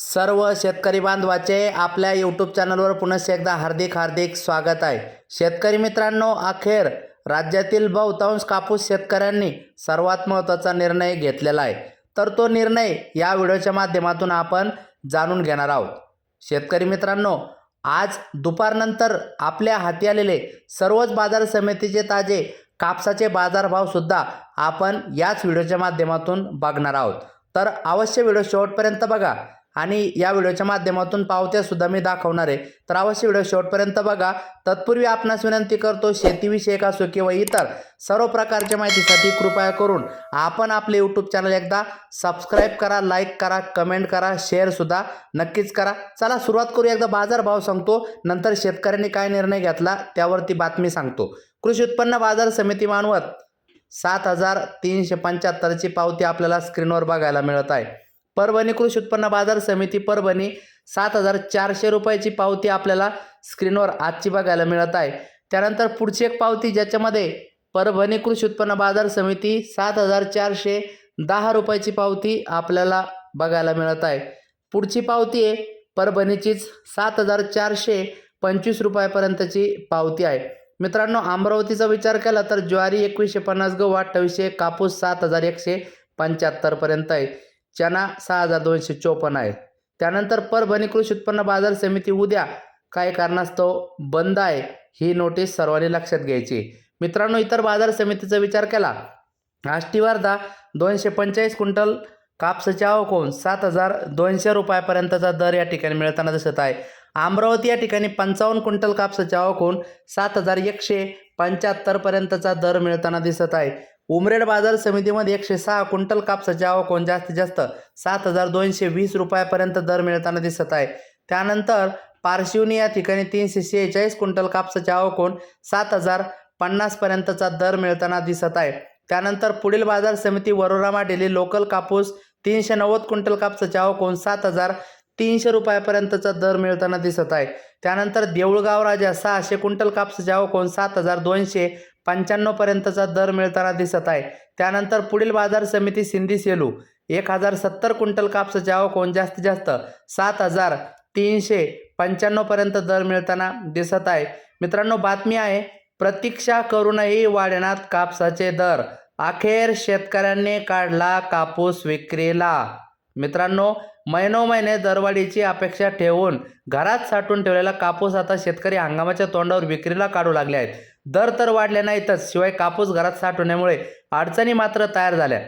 सर्व शेतकरी बांधवाचे आपल्या यूट्यूब चॅनलवर पुन्हा एकदा हार्दिक हार्दिक स्वागत आहे. शेतकरी मित्रांनो अखेर राज्यातील बहुतांश कापूस शेतकऱ्यांनी सर्वात महत्त्वाचा निर्णय घेतलेला आहे. तर तो निर्णय या व्हिडिओच्या माध्यमातून आपण जाणून घेणार आहोत. शेतकरी मित्रांनो आज दुपारनंतर आपल्या हाती आलेले सर्वच बाजार समितीचे ताजे कापसाचे बाजारभावसुद्धा आपण याच व्हिडिओच्या माध्यमातून बघणार आहोत. तर अवश्य व्हिडिओ शेवटपर्यंत बघा. आणि या व्हिडिओच्या माध्यमातून पावत्यासुद्धा मी दाखवणार आहे. तर अवश्य व्हिडिओ शेवटपर्यंत बघा. तत्पूर्वी आपणास विनंती करतो शेतीविषयक असो किंवा इतर सर्व प्रकारच्या माहितीसाठी कृपया करून आपण आपले यूट्यूब चॅनल एकदा सबस्क्राईब करा लाईक करा कमेंट करा शेअरसुद्धा नक्कीच करा. चला सुरुवात करू एकदा बाजारभाव सांगतो नंतर शेतकऱ्यांनी काय निर्णय घेतला त्यावरती बातमी सांगतो. कृषी उत्पन्न बाजार समिती मानवत सात हजार तीनशे पंच्याहत्तरची पावती आपल्याला स्क्रीनवर बघायला मिळत आहे. परभणी कृषी उत्पन्न बाजार समिती परभणी सात हजार चारशे रुपयाची पावती आपल्याला स्क्रीनवर आजची बघायला मिळत आहे. त्यानंतर पुढची एक पावती ज्याच्यामध्ये परभणी कृषी उत्पन्न बाजार समिती सात हजार चारशे दहा रुपयाची पावती आपल्याला बघायला मिळत आहे. पुढची पावती आहे परभणीचीच सात हजार चारशे पंचवीस रुपयापर्यंतची पावती आहे. मित्रांनो अमरावतीचा विचार केला तर ज्वारी एकवीसशे पन्नास गहू अठ्ठावीसशे कापूस सात हजार एकशे पंच्याहत्तरपर्यंत आहे. चना सहा हजार दोनशे चोपन्न आहे. त्यानंतर परभणी कृषी उत्पन्न बाजार समिती उद्या काय कारणास्तव बंद आहे ही नोटीस सर्वांनी लक्षात घ्यायची. मित्रांनो इतर बाजार समितीचा विचार केला. आष्टी वर्धा दोनशे पंचेचाळीस क्विंटल कापसाची आवक होऊन सात हजार दोनशे रुपयापर्यंतचा दर या ठिकाणी मिळताना दिसत आहे. अमरावती या ठिकाणी पंचावन्न क्विंटल कापसाची आवक होऊन सात हजार एकशे पंच्याहत्तरपर्यंतचा दर मिळताना दिसत आहे. उमरेड बाजार समितीमध्ये एकशे सहा क्विंटल कापसाची आवक होऊन जास्तीत जास्त सात हजार दोनशे वीस रुपयापर्यंत दर मिळताना दिसत आहे. त्यानंतर पारशिवनी या ठिकाणी तीनशे शेहेचाळीस क्विंटल कापसाची आवक होऊन सात हजार पन्नासपर्यंतचा दर मिळताना दिसत आहे. त्यानंतर पुढील बाजार समिती वरोरामा डेली लोकल कापूस तीनशे नव्वद क्विंटल कापसाची आवक होऊन सात हजार तीनशे रुपयापर्यंतचा दर मिळताना दिसत आहे. त्यानंतर देऊळगाव राजा सहाशे क्विंटल कापसाची आवक होऊन सात हजार दोनशे पंच्याण्णवपर्यंतचा दर मिळताना दिसत आहे. त्यानंतर पुढील बाजार समिती सिंधी सेलू. एक हजार सत्तर क्विंटल कापसाची आवक होऊन जास्तीत जास्त सात हजार तीनशे पंच्याण्णवपर्यंत दर मिळताना दिसत आहे. मित्रांनो बातमी आहे प्रतीक्षा करूनही वाढण्यात कापसाचे दर. अखेर शेतकऱ्यांनी काढला कापूस विक्रीला. मित्रांनो महिनोमहिने दरवाढीची अपेक्षा ठेवून घरात साठवून ठेवलेला कापूस आता शेतकरी हंगामाच्या तोंडावर विक्रीला काढू लागले आहेत. दर तर वाढले नाहीतच शिवाय कापूस घरात साठवण्यामुळे अडचणी मात्र तयार झाल्या.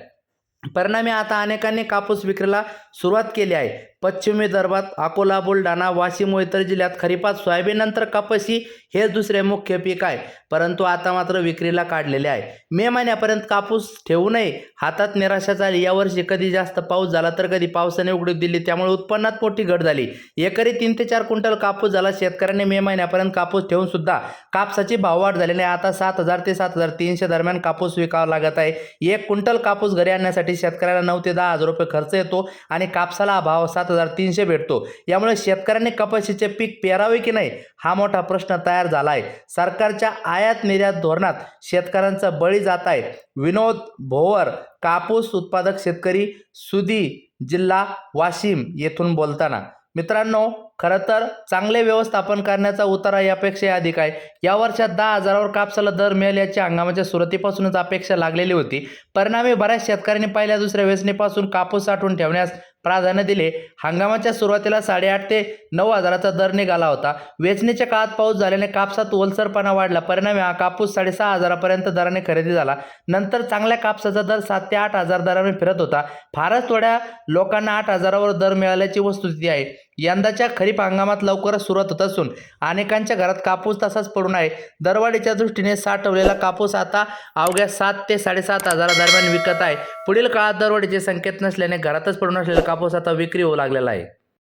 परिणामी आता अनेकांनी कापूस विक्रीला सुरुवात केली आहे. पश्चिमी विदर्भात अकोला बुलढाणा वाशिम व इतर जिल्ह्यात खरीपात सोयाबीननंतर कपाशी हे दुसरे मुख्य पीक आहे. परंतु आता मात्र विक्रीला काढलेले आहे. मे महिन्यापर्यंत कापूस ठेवू नये हातात निराशा झाली. यावर्षी कधी जास्त पाऊस झाला तर कधी पावसाने उघडीप दिली. त्यामुळे उत्पन्नात मोठी घट झाली. एकरी तीन ते चार क्विंटल कापूस झाला. शेतकऱ्यांनी मे महिन्यापर्यंत कापूस ठेवून सुद्धा कापसाची भाववाढ झालेली आहे. आता सात हजार ते सात हजार तीनशे दरम्यान कापूस विकावा लागत आहे. एक क्विंटल कापूस घरी आणण्यासाठी शेतकऱ्याला नऊ ते दहा हजार रुपये खर्च येतो आणि कापसाला भाव सात हजार तीनशे भेटतो. यामुळे शेतकऱ्यांनी कपाशीचे पीक पेरावे की नाही हा मोठा प्रश्न तयार झाला आहे सरकारच्या आयात निर्यात धोरणात शेतकऱ्यांचा बळी जात आहे. विनोद भोवर कापूस उत्पादक शेतकरी सुदी जिल्हा वाशिम येथून बोलताना. मित्रांनो खरं तर चांगले व्यवस्थापन करण्याचा उतारा यापेक्षा अधिक आहे. या वर्षात दहा हजारावर कापसाला दर मिळेल याची हंगामाच्या सुरुवातीपासूनच अपेक्षा लागलेली होती. परिणामी बऱ्याच शेतकऱ्यांनी पहिल्या दुसऱ्या वेचणीपासून कापूस साठवून ठेवण्यास प्राधान्य दिले. हंगामाच्या सुरुवातीला साडेआठ ते नऊ हजाराचा दर निघाला होता. वेचणीच्या काळात पाऊस झाल्याने कापसात ओलसरपणा वाढला. परिणामी हा कापूस साडेसहा हजारापर्यंत दराने खरेदी झाला. नंतर चांगल्या कापसाचा दर सात ते आठ हजार दराने फिरत होता. फारच थोड्या लोकांना आठ हजारावर दर मिळाल्याची वस्तुस्थिती आहे. यंदाच्या खरीप हंगामात लवकरच सुरुवात होत असून अनेकांच्या घरात कापूस तसाच पडून आहे. दरवाढीच्या दृष्टीने साठवलेला कापूस आता अवघ्या सात ते साडेसात हजारादरम्यान विकत आहे. पुढील काळात दरवाढीचे संकेत नसल्याने घरातच पडून असलेला कापूस आता विक्री होऊ लागलेला आहे.